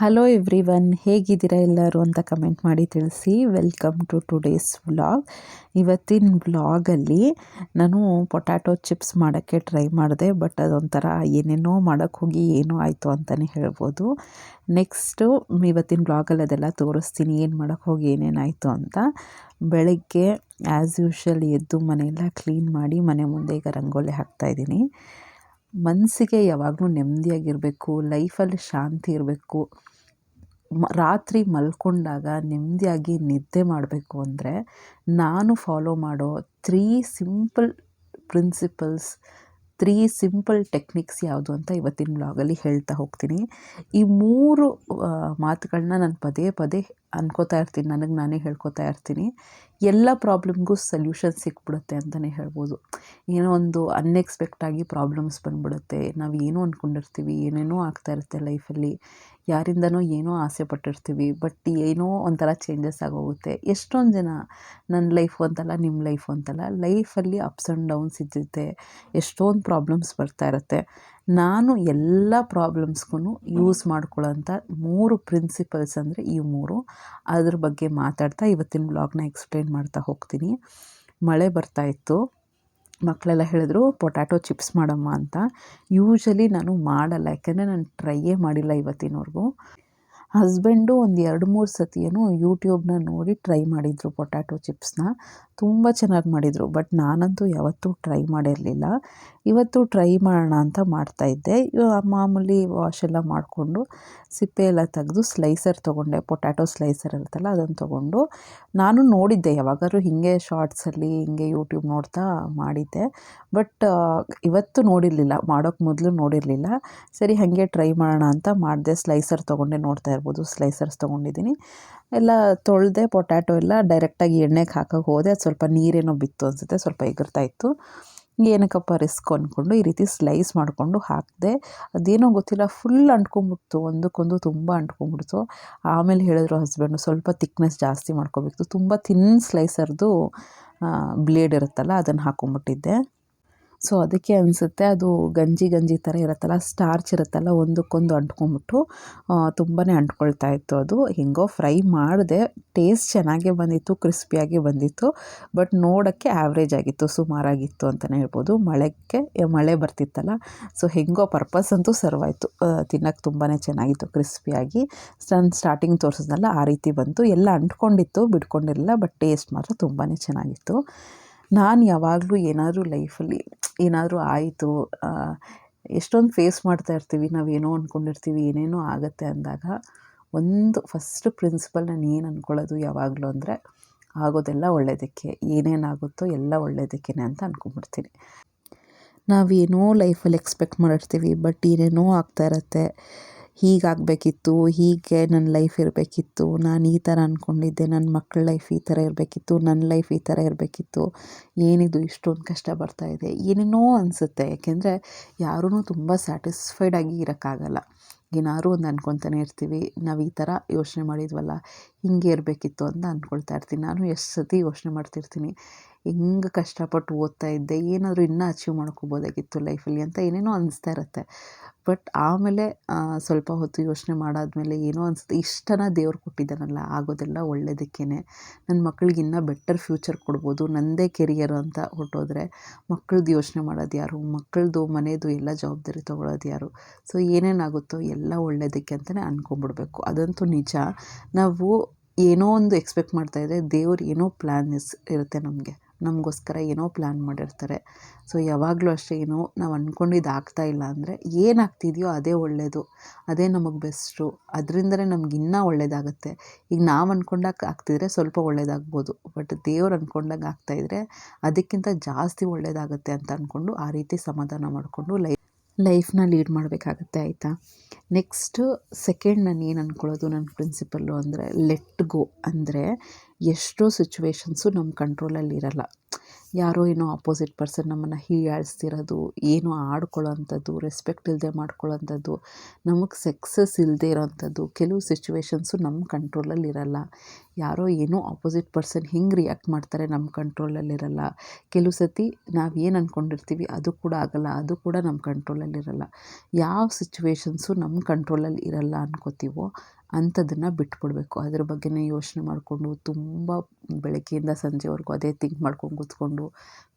Hello every one ಹೇಗಿದ್ದೀರಾ ಎಲ್ಲರೂ ಅಂತ ಕಮೆಂಟ್ ಮಾಡಿ ತಿಳಿಸಿ. ವೆಲ್ಕಮ್ ಟು ಟುಡೇಸ್ ವ್ಲಾಗ್ ಇವತ್ತಿನ ವ್ಲಾಗಲ್ಲಿ ನಾನು ಪೊಟ್ಯಾಟೊ ಚಿಪ್ಸ್ ಮಾಡೋಕ್ಕೆ ಟ್ರೈ ಮಾಡಿದೆ ಬಟ್ ಅದೊಂಥರ ಏನೇನೋ ಮಾಡೋಕ್ಕೆ ಹೋಗಿ ಏನೋ ಆಯಿತು ಅಂತಲೇ ಹೇಳ್ಬೋದು. ನೆಕ್ಸ್ಟು ಇವತ್ತಿನ ವ್ಲಾಗಲ್ಲಿ ಅದೆಲ್ಲ ತೋರಿಸ್ತೀನಿ, ಏನು ಮಾಡೋಕ್ಕೆ ಹೋಗಿ ಏನೇನಾಯಿತು ಅಂತ. ಬೆಳಗ್ಗೆ ಆ್ಯಸ್ ಯೂಶ್ವಲ್ ಎದ್ದು ಮನೆಯೆಲ್ಲ ಕ್ಲೀನ್ ಮಾಡಿ ಮನೆ ಮುಂದೆ ಈಗ ರಂಗೋಲಿ ಹಾಕ್ತಾಯಿದ್ದೀನಿ ಮನಸ್ಸಿಗೆ ಯಾವಾಗಲೂ ನೆಮ್ಮದಿಯಾಗಿರಬೇಕು, ಲೈಫಲ್ಲಿ ಶಾಂತಿ ಇರಬೇಕು, ಮ, ರಾತ್ರಿ ಮಲ್ಕೊಂಡಾಗ ನೆಮ್ಮದಿಯಾಗಿ ನಿದ್ದೆ ಮಾಡಬೇಕು ಅಂದರೆ ನಾನು ಫಾಲೋ ಮಾಡೋ three simple principles three simple techniques ಯಾವುದು ಅಂತ ಇವತ್ತಿನ ವ್ಲಾಗಲ್ಲಿ ಹೇಳ್ತಾ ಹೋಗ್ತೀನಿ. ಈ ಮೂರು ಮಾತುಗಳನ್ನ ನಾನು ಪದೇ ಪದೇ ಅನ್ಕೋತಾ ಇರ್ತೀನಿ. ನನಗೆ ನಾನೇ ಹೇಳ್ಕೊತಾ ಇರ್ತೀನಿ. ಎಲ್ಲ ಪ್ರಾಬ್ಲಮ್ಗೂ ಸೊಲ್ಯೂಷನ್ ಸಿಕ್ಬಿಡುತ್ತೆ ಅಂತಲೇ ಹೇಳ್ಬೋದು. ಏನೋ ಒಂದು ಅನ್ಎಕ್ಸ್ಪೆಕ್ಟಾಗಿ ಪ್ರಾಬ್ಲಮ್ಸ್ ಬಂದ್ಬಿಡುತ್ತೆ. ನಾವು ಏನೋ ಅಂದ್ಕೊಂಡಿರ್ತೀವಿ ಏನೇನೋ ಆಗ್ತಾ ಇರುತ್ತೆ ಲೈಫಲ್ಲಿ. ಯಾರಿಂದನೋ ಏನೋ ಆಸೆ ಪಟ್ಟಿರ್ತೀವಿ ಬಟ್ ಏನೋ ಒಂಥರ ಚೇಂಜಸ್ ಆಗೋಗುತ್ತೆ. ಎಷ್ಟೊಂದು ಜನ ನನ್ನ ಲೈಫು ಅಂತಲ್ಲ ನಿಮ್ಮ ಲೈಫು ಅಂತಲ್ಲ ಲೈಫಲ್ಲಿ ಅಪ್ಸ್ ಆ್ಯಂಡ್ ಡೌನ್ಸ್ ಇದ್ದಿದ್ದೆ. ಎಷ್ಟೊಂದು ಪ್ರಾಬ್ಲಮ್ಸ್ ಬರ್ತಾ ಇರುತ್ತೆ. ನಾನು ಎಲ್ಲ ಪ್ರಾಬ್ಲಮ್ಸ್ಗೂ ಯೂಸ್ ಮಾಡ್ಕೊಳ್ಳೋಂಥ ಮೂರು ಪ್ರಿನ್ಸಿಪಲ್ಸ್ ಅಂದರೆ ಈ ಮೂರು. ಅದ್ರ ಬಗ್ಗೆ ಮಾತಾಡ್ತಾ ಇವತ್ತಿನ ಬ್ಲಾಗ್ನ ಎಕ್ಸ್ಪ್ಲೇನ್ ಮಾಡ್ತಾ ಹೋಗ್ತೀನಿ. ಮಳೆ ಬರ್ತಾಯಿತ್ತು ಮಕ್ಕಳೆಲ್ಲ ಹೇಳಿದ್ರು, ಪೊಟ್ಯಾಟೊ ಚಿಪ್ಸ್ ಮಾಡಮ್ಮ ಅಂತ. ಯೂಶಲಿ ನಾನು ಮಾಡಲ್ಲ, ಯಾಕೆಂದರೆ ನಾನು ಟ್ರೈಯೇ ಮಾಡಿಲ್ಲ ಇವತ್ತಿನವರೆಗೂ. ಹಸ್ಬೆಂಡು ಒಂದು ಎರಡು ಮೂರು ಸತಿ ಏನೋ ಯೂಟ್ಯೂಬ್ನ ನೋಡಿ ಟ್ರೈ ಮಾಡಿದರು ಪೊಟ್ಯಾಟೊ ಚಿಪ್ಸ್ನ. ತುಂಬ ಚೆನ್ನಾಗಿ ಮಾಡಿದರು. ಬಟ್ ನಾನಂತೂ ಯಾವತ್ತೂ ಟ್ರೈ ಮಾಡಿರಲಿಲ್ಲ. ಇವತ್ತು ಟ್ರೈ ಮಾಡೋಣ ಅಂತ ಮಾಡ್ತಾಯಿದ್ದೆ ಮಾಮೂಲಿ ವಾಶ್ ಎಲ್ಲ ಮಾಡಿಕೊಂಡು ಸಿಪ್ಪೆ ಎಲ್ಲ ತೆಗೆದು ಸ್ಲೈಸರ್ ತೊಗೊಂಡೆ. ಪೊಟ್ಯಾಟೊ ಸ್ಲೈಸರ್ ಇರುತ್ತಲ್ಲ ಅದನ್ನು ತೊಗೊಂಡು. ನಾನು ನೋಡಿದ್ದೆ ಯಾವಾಗಾದ್ರೂ ಹೀಗೆ ಶಾರ್ಟ್ಸಲ್ಲಿ, ಹಿಂಗೆ ಯೂಟ್ಯೂಬ್ ನೋಡ್ತಾ ಮಾಡಿದ್ದೆ. ಬಟ್ ಇವತ್ತು ನೋಡಿರಲಿಲ್ಲ. ಮಾಡೋಕ್ಕೆ ಮೊದಲು ನೋಡಿರಲಿಲ್ಲ. ಸರಿ, ಹಾಗೆ ಟ್ರೈ ಮಾಡೋಣ ಅಂತ ಮಾಡಿದೆ. ಸ್ಲೈಸರ್ ತೊಗೊಂಡೆ, ನೋಡ್ತಾ ಇರ್ಬೋದು. ಸ್ಲೈಸರ್ಸ್ ತೊಗೊಂಡಿದ್ದೀನಿ. ಎಲ್ಲ ತೊಳೆದೆ ಪೊಟ್ಯಾಟೊ ಎಲ್ಲ ಡೈರೆಕ್ಟಾಗಿ ಎಣ್ಣೆಗೆ ಹಾಕೋಕೆ ಹೋದೆ. ಅದು ಸ್ವಲ್ಪ ನೀರೇನೋ ಬಿತ್ತು ಅನಿಸುತ್ತೆ, ಸ್ವಲ್ಪ ಎಗರ್ತಾ ಇತ್ತು. ಏನಕ್ಕಪ್ಪ ರಿಸ್ಕ್ ಅಂದ್ಕೊಂಡು ಈ ರೀತಿ ಸ್ಲೈಸ್ ಮಾಡಿಕೊಂಡು ಹಾಕಿದೆ. ಅದೇನೋ ಗೊತ್ತಿಲ್ಲ, ಫುಲ್ ಅಂಟ್ಕೊಂಬಿಡ್ತು ಒಂದಕ್ಕೊಂದು ತುಂಬ ಅಂಟ್ಕೊಂಬಿಡ್ತು ಆಮೇಲೆ ಹೇಳಿದ್ರು ಹಸ್ಬೆಂಡು, ಸ್ವಲ್ಪ ತಿಕ್ನೆಸ್ ಜಾಸ್ತಿ ಮಾಡ್ಕೋಬೇಕು. ತುಂಬ ತಿನ್ ಸ್ಲೈಸರ್ದು ಬ್ಲೇಡ್ ಇರುತ್ತಲ್ಲ, ಅದನ್ನು ಹಾಕ್ಕೊಂಬಿಟ್ಟಿದ್ದೆ ಸೊ ಅದಕ್ಕೆ ಅನಿಸುತ್ತೆ, ಅದು ಗಂಜಿ ಗಂಜಿ ಥರ ಇರುತ್ತಲ್ಲ ಸ್ಟಾರ್ಚ್ ಇರುತ್ತಲ್ಲ, ಒಂದಕ್ಕೊಂದು ಅಂಟ್ಕೊಂಡ್ಬಿಟ್ಟು ತುಂಬಾ ಅಂಟ್ಕೊಳ್ತಾ ಇತ್ತು ಅದು. ಹೆಂಗೋ ಫ್ರೈ ಮಾಡಿದೆ ಟೇಸ್ಟ್ ಚೆನ್ನಾಗೇ ಬಂದಿತ್ತು ಕ್ರಿಸ್ಪಿಯಾಗಿ ಬಂದಿತ್ತು ಬಟ್ ನೋಡೋಕ್ಕೆ ಆ್ಯಾವ್ರೇಜ್ ಆಗಿತ್ತು, ಸುಮಾರಾಗಿತ್ತು ಅಂತಲೇ ಹೇಳ್ಬೋದು. ಮಳೆಗೆ ಮಳೆ ಬರ್ತಿತ್ತಲ್ಲ ಸೊ ಹೆಂಗೋ ಪರ್ಪಸ್ ಅಂತೂ ಸರ್ವ್ ಆಯಿತು. ತಿನ್ನೋಕ್ಕೆ ತುಂಬಾ ಚೆನ್ನಾಗಿತ್ತು ಕ್ರಿಸ್ಪಿಯಾಗಿ ನಾನು ಸ್ಟಾರ್ಟಿಂಗ್ ತೋರಿಸಿದ್ನಲ್ಲ ಆ ರೀತಿ ಬಂತು. ಎಲ್ಲ ಅಂಟ್ಕೊಂಡಿತ್ತು ಬಿಡ್ಕೊಂಡಿರಲಿಲ್ಲ ಬಟ್ ಟೇಸ್ಟ್ ಮಾತ್ರ ತುಂಬಾ ಚೆನ್ನಾಗಿತ್ತು. ನಾನು ಯಾವಾಗಲೂ ಏನಾದರೂ ಲೈಫಲ್ಲಿ ಏನಾದರೂ ಆಯಿತು ಎಷ್ಟೊಂದು ಫೇಸ್ ಮಾಡ್ತಾ ಇರ್ತೀವಿ, ನಾವೇನೋ ಅಂದ್ಕೊಂಡಿರ್ತೀವಿ ಏನೇನೋ ಆಗುತ್ತೆ ಅಂದಾಗ ಒಂದು ಫಸ್ಟ್ ಪ್ರಿನ್ಸಿಪಲ್ ನಾನು ಏನು ಅಂದ್ಕೊಳ್ಳೋದು ಯಾವಾಗಲೂ ಅಂದರೆ ಆಗೋದೆಲ್ಲ ಒಳ್ಳೆಯದಕ್ಕೆ ಏನೇನಾಗುತ್ತೋ ಎಲ್ಲ ಒಳ್ಳೆಯದಕ್ಕೇ ಅಂತ ಅಂದ್ಕೊಂಬಿಡ್ತೀನಿ ನಾವೇನೋ ಲೈಫಲ್ಲಿ ಎಕ್ಸ್ಪೆಕ್ಟ್ ಮಾಡಿರ್ತೀವಿ, ಬಟ್ ಏನೇನೋ ಆಗ್ತಾ ಇರತ್ತೆ ಹೀಗಾಗಬೇಕಿತ್ತು, ಹೀಗೆ ನನ್ನ ಲೈಫ್ ಇರಬೇಕಿತ್ತು, ನಾನು ಈ ಥರ ಅಂದ್ಕೊಂಡಿದ್ದೆ ನನ್ನ ಮಕ್ಕಳ ಲೈಫ್ ಈ ಥರ ಇರಬೇಕಿತ್ತು ನನ್ನ ಲೈಫ್ ಈ ಥರ ಇರಬೇಕಿತ್ತು, ಏನಿದು ಇಷ್ಟೊಂದು ಕಷ್ಟ ಬರ್ತಾಯಿದೆ ಏನೇನೋ ಅನಿಸುತ್ತೆ, ಯಾಕೆಂದರೆ ಯಾರೂ ತುಂಬ ಸ್ಯಾಟಿಸ್ಫೈಡಾಗಿ ಇರೋಕ್ಕಾಗಲ್ಲ. ಏನಾದ್ರು ಒಂದು ಅಂದ್ಕೊತಾನೆ ಇರ್ತೀವಿ, ನಾವು ಈ ಥರ ಯೋಚನೆ ಮಾಡಿದ್ವಲ್ಲ, ಹಿಂಗೆ ಇರಬೇಕಿತ್ತು ಅಂತ ಅಂದ್ಕೊಳ್ತಾ ಇರ್ತೀನಿ. ನಾನು ಎಷ್ಟು ಸತಿ ಯೋಚನೆ ಮಾಡ್ತಿರ್ತೀನಿ ಹೆಂಗೆ ಕಷ್ಟಪಟ್ಟು ಓದ್ತಾ ಇದ್ದೆ, ಏನಾದರೂ ಇನ್ನೂ ಅಚೀವ್ ಮಾಡ್ಕೋಬೋದಾಗಿತ್ತು ಲೈಫಲ್ಲಿ ಅಂತ ಏನೇನೋ ಅನಿಸ್ತಾ ಇರುತ್ತೆ. ಬಟ್ ಆಮೇಲೆ ಸ್ವಲ್ಪ ಹೊತ್ತು ಯೋಚನೆ ಮಾಡಾದಮೇಲೆ ಏನೋ ಅನಿಸುತ್ತೆ, ಇಷ್ಟನ ದೇವ್ರು ಕೊಟ್ಟಿದ್ದಾನಲ್ಲ, ಆಗೋದೆಲ್ಲ ಒಳ್ಳೆಯದಕ್ಕೇ ನನ್ನ ಮಕ್ಳಿಗೆ ಇನ್ನೂ ಬೆಟರ್ ಫ್ಯೂಚರ್ ಕೊಡ್ಬೋದು ನನ್ನದೇ ಕೆರಿಯರ್ ಅಂತ ಹೊಟ್ಟೋದ್ರೆ ಮಕ್ಕಳದ್ದು ಯೋಚನೆ ಮಾಡೋದು ಯಾರು? ಮಕ್ಕಳದು ಮನೆಯದು ಎಲ್ಲ ಜವಾಬ್ದಾರಿ ತೊಗೊಳೋದು ಯಾರು? ಸೊ ಏನೇನಾಗುತ್ತೋ ಎಲ್ಲ ಒಳ್ಳೆಯದಕ್ಕೆ ಅಂತಲೇ ಅಂದ್ಕೊಂಬಿಡ್ಬೇಕು ಅದಂತೂ ನಿಜ. ನಾವು ಏನೋ ಒಂದು ಎಕ್ಸ್ಪೆಕ್ಟ್ ಮಾಡ್ತಾಯಿದ್ರೆ ದೇವ್ರು ಏನೋ ಪ್ಲ್ಯಾನ್ ಇರುತ್ತೆ ನಮಗೆ. ನಮಗೋಸ್ಕರ ಏನೋ ಪ್ಲ್ಯಾನ್ ಮಾಡಿರ್ತಾರೆ. ಸೊ, ಯಾವಾಗಲೂ ಅಷ್ಟೇ ಏನೋ ನಾವು ಅಂದ್ಕೊಂಡಿದ್ದು ಇಲ್ಲ ಅಂದರೆ ಏನಾಗ್ತಿದೆಯೋ ಅದೇ ಒಳ್ಳೆಯದು ಅದೇ ನಮಗೆ ಬೆಸ್ಟು, ಅದರಿಂದಲೇ ನಮ್ಗೆ ಇನ್ನೂ ಒಳ್ಳೆಯದಾಗುತ್ತೆ ಈಗ ನಾವು ಅಂದ್ಕೊಂಡಾಗ ಆಗ್ತಿದ್ರೆ ಸ್ವಲ್ಪ ಒಳ್ಳೆಯದಾಗ್ಬೋದು ಬಟ್ ದೇವ್ರು ಅಂದ್ಕೊಂಡಾಗ ಆಗ್ತಾಯಿದ್ರೆ ಅದಕ್ಕಿಂತ ಜಾಸ್ತಿ ಒಳ್ಳೆಯದಾಗುತ್ತೆ ಅಂತ ಅಂದ್ಕೊಂಡು ಆ ರೀತಿ ಸಮಾಧಾನ ಮಾಡಿಕೊಂಡು ಲೈಫ್ ಲೈಫ್ನ ಲೀಡ್ ಮಾಡಬೇಕಾಗತ್ತೆ, ಆಯಿತಾ? ನೆಕ್ಸ್ಟು ಸೆಕೆಂಡ್ ನಾನು ಏನು ಅಂದ್ಕೊಳ್ಳೋದು ನನ್ನ ಪ್ರಿನ್ಸಿಪಲ್ಲು ಅಂದರೆ ಲೆಟ್ ಗೋ ಅಂದರೆ ಎಷ್ಟೋ ಸಿಚುವೇಶನ್ಸು ನಮ್ಮ ಕಂಟ್ರೋಲಲ್ಲಿ ಇರಲ್ಲ ಯಾರೋ ಏನೋ ಆಪೋಸಿಟ್ ಪರ್ಸನ್ ನಮ್ಮನ್ನು ಹೀಯಾಳಿಸ್ತಿರೋದು, ಏನೋ ಆಡ್ಕೊಳ್ಳೋ ಅಂಥದ್ದು ರೆಸ್ಪೆಕ್ಟ್ ಇಲ್ಲದೆ ಮಾಡ್ಕೊಳ್ಳೋಂಥದ್ದು, ನಮಗೆ ಸಕ್ಸಸ್ ಇಲ್ಲದೆ ಇರೋಂಥದ್ದು, ಕೆಲವು ಸಿಚುವೇಶನ್ಸು ನಮ್ಮ ಕಂಟ್ರೋಲಲ್ಲಿ ಇರಲ್ಲ ಯಾರೋ ಏನೋ ಆಪೋಸಿಟ್ ಪರ್ಸನ್ ಹಿಂಗೆ ರಿಯಾಕ್ಟ್ ಮಾಡ್ತಾರೆ ನಮ್ಮ ಕಂಟ್ರೋಲಲ್ಲಿರಲ್ಲ ಕೆಲವು ಸತಿ ನಾವು ಏನು ಅಂದ್ಕೊಂಡಿರ್ತೀವಿ ಅದು ಕೂಡ ಆಗಲ್ಲ, ಅದು ಕೂಡ ನಮ್ಮ ಕಂಟ್ರೋಲಲ್ಲಿರಲ್ಲ ಯಾವ ಸಿಚುವೇಶನ್ಸು ನಮ್ಮ ಕಂಟ್ರೋಲಲ್ಲಿ ಇರಲ್ಲ ಅನ್ಕೋತೀವೋ ಅಂಥದ್ದನ್ನು ಬಿಟ್ಬಿಡ್ಬೇಕು. ಅದ್ರ ಬಗ್ಗೆನೇ ಯೋಚನೆ ಮಾಡಿಕೊಂಡು ತುಂಬ ಬೆಳಗ್ಗೆಯಿಂದ ಸಂಜೆವರೆಗೂ ಅದೇ ಥಿಂಕ್ ಮಾಡ್ಕೊಂಡು ಕೂತ್ಕೊಂಡು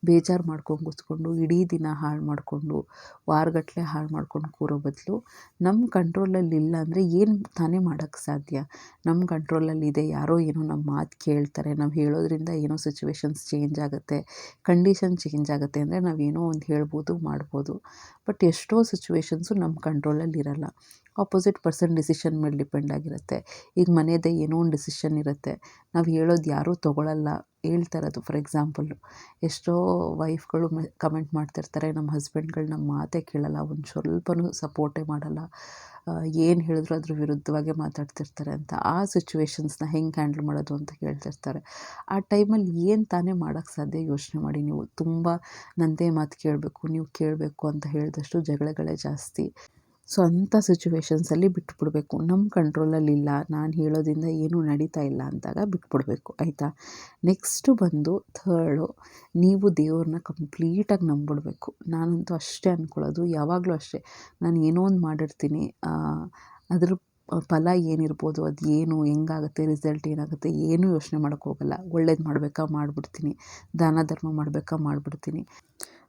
ಬೇಜಾರು ಮಾಡ್ಕೊಂಡು ಕೂತ್ಕೊಂಡು ಇಡೀ ದಿನ ಹಾಳು ಮಾಡಿಕೊಂಡು ವಾರಗಟ್ಟಲೆ ಹಾಳು ಮಾಡ್ಕೊಂಡು ಕೂರೋ ಬದಲು ನಮ್ಮ ಕಂಟ್ರೋಲಲ್ಲಿ ಇಲ್ಲ ಅಂದರೆ ಏನು ತಾನೇ ಮಾಡೋಕ್ಕೆ ಸಾಧ್ಯ? ನಮ್ಮ ಕಂಟ್ರೋಲಲ್ಲಿ ಇದೆ, ಯಾರೋ ಏನೋ ನಮ್ಮ ಮಾತು ಕೇಳ್ತಾರೆ, ನಾವು ಹೇಳೋದ್ರಿಂದ ಏನೋ ಸಿಚುವೇಶನ್ಸ್ ಚೇಂಜ್ ಆಗುತ್ತೆ ಕಂಡೀಷನ್ ಚೇಂಜ್ ಆಗುತ್ತೆ ಅಂದರೆ ನಾವು ಏನೋ ಒಂದು ಹೇಳ್ಬೋದು, ಮಾಡ್ಬೋದು. ಬಟ್ ಎಷ್ಟೋ ಸಿಚುವೇಶನ್ಸು ನಮ್ಮ ಕಂಟ್ರೋಲಲ್ಲಿ ಇರಲ್ಲ. ಆಪೋಸಿಟ್ ಪರ್ಸನ್ ಡಿಸಿಷನ್ ಮೇಲೆ ಡಿಪೆಂಡ್ ಆಗಿರುತ್ತೆ. ಈಗ ಮನೆಯದೇ ಏನೋ ಒಂದು ಡಿಸಿಷನ್ ಇರುತ್ತೆ. ನಾವು ಹೇಳೋದು ಯಾರೂ ತೊಗೊಳಲ್ಲ. ಹೇಳ್ತಾ ಇರೋದು ಫಾರ್ ಎಕ್ಸಾಂಪಲ್ಲು ಎಷ್ಟೋ ವೈಫ್ಗಳು ಕಮೆಂಟ್ ಮಾಡ್ತಿರ್ತಾರೆ, ನಮ್ಮ ಹಸ್ಬೆಂಡ್ಗಳು ನಮ್ಮ ಮಾತೇ ಕೇಳಲ್ಲ, ಒಂದು ಸ್ವಲ್ಪನೂ ಸಪೋರ್ಟೇ ಮಾಡಲ್ಲ ಏನು ಹೇಳಿದ್ರು ಅದ್ರ ವಿರುದ್ಧವಾಗೇ ಮಾತಾಡ್ತಿರ್ತಾರೆ ಅಂತ ಆ ಸಿಚುವೇಶನ್ಸ್ನ ಹೆಂಗೆ ಹ್ಯಾಂಡ್ಲ್ ಮಾಡೋದು ಅಂತ ಕೇಳ್ತಿರ್ತಾರೆ. ಆ ಟೈಮಲ್ಲಿ ಏನು ತಾನೇ ಮಾಡೋಕ್ಕೆ ಸಾಧ್ಯ ಯೋಚನೆ ಮಾಡಿ ನೀವು. ತುಂಬ ನನ್ನದೇ ಮಾತು ಕೇಳಬೇಕು, ನೀವು ಕೇಳಬೇಕು ಅಂತ ಹೇಳಿದಷ್ಟು ಜಗಳಗಳೇ ಜಾಸ್ತಿ. ಸೊ ಅಂಥ ಸಿಚುವೇಶನ್ಸಲ್ಲಿ ಬಿಟ್ಬಿಡ್ಬೇಕು. ನಮ್ಮ ಕಂಟ್ರೋಲಲ್ಲಿಲ್ಲ ನಾನು ಹೇಳೋದ್ರಿಂದ ಏನೂ ನಡೀತಾ ಇಲ್ಲ ಅಂದಾಗ ಬಿಟ್ಬಿಡ್ಬೇಕು. ಆಯಿತಾ? ನೆಕ್ಸ್ಟು ಬಂದು ಥರ್ಡು ನೀವು ದೇವ್ರನ್ನ ಕಂಪ್ಲೀಟಾಗಿ ನಂಬಿಡ್ಬೇಕು. ನಾನಂತೂ ಅಷ್ಟೇ ಅಂದ್ಕೊಳ್ಳೋದು ಯಾವಾಗಲೂ ಅಷ್ಟೇ. ನಾನು ಏನೋ ಒಂದು ಮಾಡಿರ್ತೀನಿ. ಅದ್ರ ಫಲ ಏನಿರ್ಬೋದು, ಅದು ಏನು, ಹೆಂಗಾಗುತ್ತೆ ರಿಸಲ್ಟ್ ಏನಾಗುತ್ತೆ ಏನೂ ಯೋಚನೆ ಮಾಡೋಕ್ಕೋಗಲ್ಲ ಒಳ್ಳೇದು ಮಾಡಬೇಕಾ ಮಾಡಿಬಿಡ್ತೀನಿ. ದಾನ ಧರ್ಮ ಮಾಡಬೇಕಾ ಮಾಡಿಬಿಡ್ತೀನಿ.